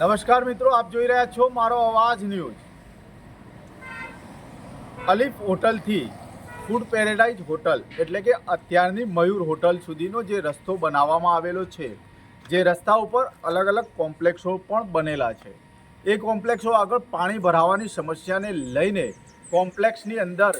નમસ્કાર મિત્રો, આપ જોઈ રહ્યા છો મારો અવાજ ન્યૂઝ. અલીફ હોટલથી ફૂડ પેરેડાઇઝ હોટલ, એટલે કે અત્યારની મયુર હોટલ સુધીનો જે રસ્તો બનાવવામાં આવેલો છે, જે રસ્તા ઉપર અલગ અલગ કોમ્પ્લેક્સો પણ બનેલા છે. એ કોમ્પ્લેક્સો આગળ પાણી ભરાવાની સમસ્યાને લઈને કોમ્પ્લેક્સની અંદર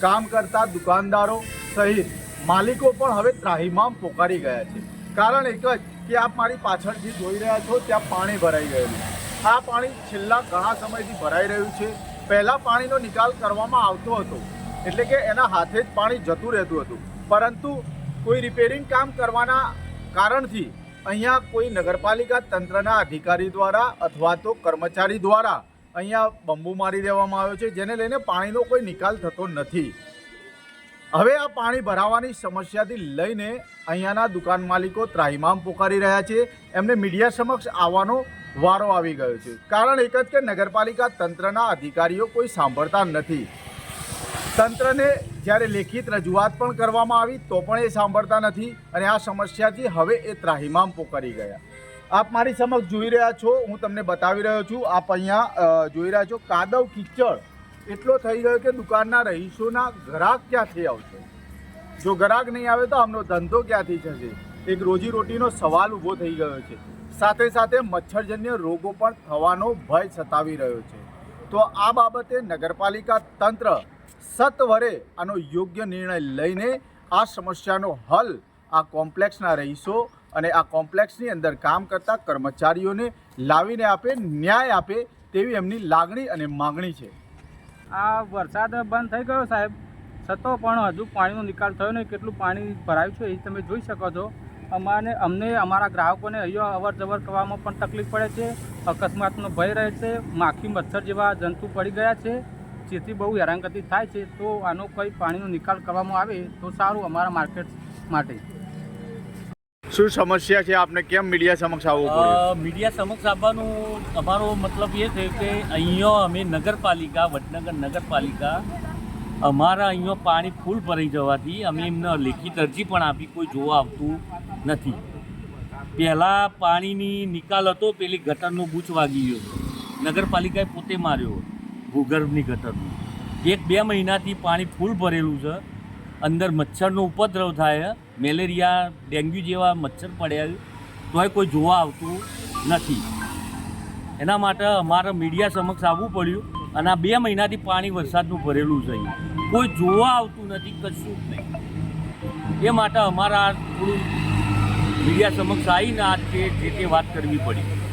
કામ કરતા દુકાનદારો સહિત માલિકો પણ હવે ત્રાહીમામ પોકારી ગયા છે. કારણ એક જ કે આપ મારી પાછળથી જોઈ રહ્યા છો, ત્યાં પાણી ભરાઈ ગયેલું. આ પાણી છેલ્લા ઘણા સમયથી ભરાઈ રહ્યું છે. પહેલાં પાણીનો નિકાલ કરવામાં આવતો હતો, એટલે કે એના હાથે જ પાણી જતું રહેતું હતું. પરંતુ કોઈ રિપેરિંગ કામ કરવાના કારણથી અહીંયા કોઈ નગરપાલિકા તંત્રના અધિકારી દ્વારા અથવા તો કર્મચારી દ્વારા અહીંયા બંબુ મારી દેવામાં આવ્યો છે, જેને લઈને પાણીનો કોઈ નિકાલ થતો નથી. હવે આ પાણી ભરાવાની સમસ્યાથી લઈને અહીંયાના દુકાન માલિકો ત્રાહિમામ પોકારી રહ્યા છે. એમને મીડિયા સમક્ષ આવવાનો વારો આવી ગયો છે. કારણ એક જ કે નગરપાલિકા તંત્રના અધિકારીઓ કોઈ સાંભળતા નથી. તંત્રને જ્યારે લેખિત રજૂઆત પણ કરવામાં આવી તો પણ એ સાંભળતા નથી અને આ સમસ્યાથી હવે એ ત્રાહિમામ પોકારી ગયા. આપ મારી સમક્ષ જોઈ રહ્યા છો, હું તમને બતાવી રહ્યો છું. આપ અહીંયા જોઈ રહ્યા છો કાદવ કિચડ. એટલો થઈ ગયો કે દુકાનના રહીશોના ગ્રાહક ક્યાંથી આવશે? જો ગ્રાહક નહીં આવે તો આમનો ધંધો ક્યાંથી થશે? એક રોજીરોટીનો સવાલ ઊભો થઈ ગયો છે. સાથે સાથે મચ્છરજન્ય રોગો પણ થવાનો ભય સતાવી રહ્યો છે. તો આ બાબતે નગરપાલિકા તંત્ર સત્વરે આનો યોગ્ય નિર્ણય લઈને આ સમસ્યાનો હલ આ કોમ્પ્લેક્સના રહીશો અને આ કોમ્પ્લેક્સની અંદર કામ કરતા કર્મચારીઓને લાવીને આપે, ન્યાય આપે તેવી એમની લાગણી અને માગણી છે. આ વરસાદ બંધ થઈ ગયો સાહેબ. છતાં પણ હજુ પાણીનો નિકાલ થયો નહીં. કેટલું પાણી ભરાયું છે એ તમે જોઈ શકો છો. અમારે અમને, અમારા ગ્રાહકોને અહીંયા અવર જવર કરવામાં પણ તકલીફ પડે છે. અકસ્માતનો ભય રહે છે. માખી મચ્છર જેવા જંતુ પડી ગયા છે. જેથી બહુ હેરાનગતિ થાય છે. તો આનો કોઈ પાણીનો નિકાલ કરવામાં આવે તો સારું અમારા માર્કેટ માટે. શું સમસ્યા છે? આપને કેમ મીડિયા સમક્ષ આવવું પડ્યું? મીડિયા સમક્ષ આવવાનું અમારો મતલબ એ છે કે અહીંયા અમે નગરપાલિકા વડનગર નગરપાલિકા અમારા અહીંયા પાણી ફૂલ ભરાઈ જવાથી અમે એમને લેખિત અરજી પણ આપી કોઈ જોવા આવતું નથી. પહેલાં પાણીની નિકાલ હતો પેલી ગટરનો બૂચ વાગી ગયો. નગરપાલિકાએ પોતે માર્યો ભૂગર્ભની ગટરનો. એક બે મહિનાથી પાણી ફૂલ ભરેલું છે. અંદર મચ્છરનો ઉપદ્રવ થાય, મેલેરિયા, ડેન્ગ્યુ જેવા મચ્છર પડ્યા તોય કોઈ જોવા આવતું નથી. એના માટે અમારે મીડિયા સમક્ષ આવવું પડ્યું અને આ બે મહિનાથી પાણી વરસાદનું ભરેલું છે કોઈ જોવા આવતું નથી, કશું જ નહીં. એ માટે અમારા થોડું મીડિયા સમક્ષ આવીને આ જે તે વાત કરવી પડી.